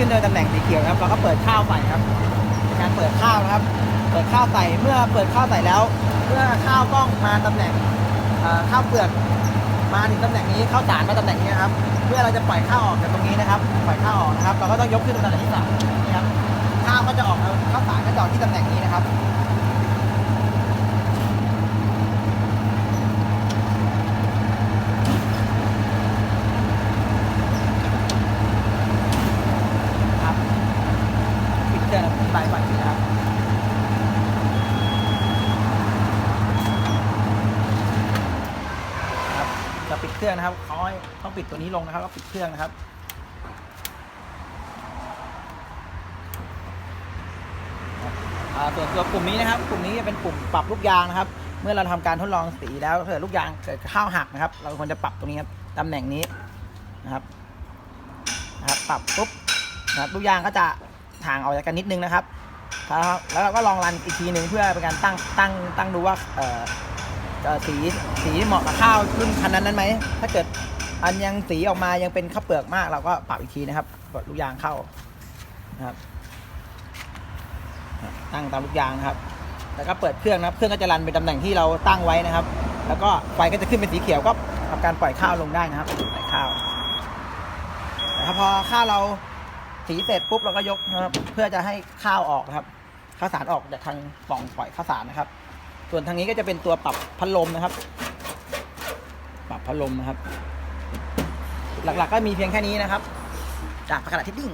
ขึ้นในตำแหน่งสีเขียวนะครับเราก็เปิดข้าวใส่ครับการเปิดข้าวนะครับ เปิดข้าวใส่เมื่อเปิดข้าวใส่แล้ว เมื่อข้าวกล้องมาตำแหน่งข้าวเปลือกมาถึงตำแหน่งนี้ข้าวสารมาตำแหน่งนี้ครับเมื่อเราจะปล่อยข้าวออกจากตรงนี้นะครับ ปล่อยข้าวออกนะครับ เราก็ต้องยกขึ้นตำแหน่งที่สามนะครับข้าวก็จะออกข้าวสารก็จะออกที่ตำแหน่งนี้นะครับปิ ดเครื่องแล้วไปก่อนนะครับจะปิดเครื่องนะครับเขาต้องปิดตัวนี้ลงนะครับแล้วปิดเครื่องนะครับครับอ่าส่วนตัวปุ่มนี้นะครับปุ่มนี้จะเป็นปุ่มปรับลูกยางนะครับ เมื่อเราทำการทดลองสีแล้วเกิดลูกยางเกิดข้าวหักนะครับ เราควรจะปรับตรงนี้ครับตำแหน่งนี้นะครับนะครับ ปรับปุ๊บนะครับลูกยางก็จะ ห่างออกจากกันนิดนึงนะครับ แล้วเราก็ลองรันอีกทีหนึ่งเพื่อเป็นการตั้งตั้งตั้งดูว่าเออเอ่อสีสีเหมาะกับข้าวรุ่นคันนั้นนั้นไหม ถ้าเกิดอันยังสีออกมายังเป็นข้าวเปลือกมาก เราก็ปรับอีกทีนะครับกดลูกยางเข้านะครับ ตั้งตามลูกยางนะครับ แล้วก็เปิดเครื่องนะครับ เครื่องก็จะรันเป็นตำแหน่งที่เราตั้งไว้นะครับ แล้วก็ไฟก็จะขึ้นเป็นสีเขียวก็ทำการปล่อยข้าวลงได้นะครับปล่อยข้าวนะครับพอข้าวเรา สีเสร็จปุ๊บเราก็ยกนะครับ เพื่อจะให้ข้าวออกนะครับข้าวสารออกจากทางปล่องปล่อยข้าวสารนะครับ ส่วนทางนี้ก็จะเป็นตัวปรับพัดลมนะครับ ปรับพัดลมนะครับ หลักๆก็มีเพียงแค่นี้นะครับ จากประกาศทิปปิ้ง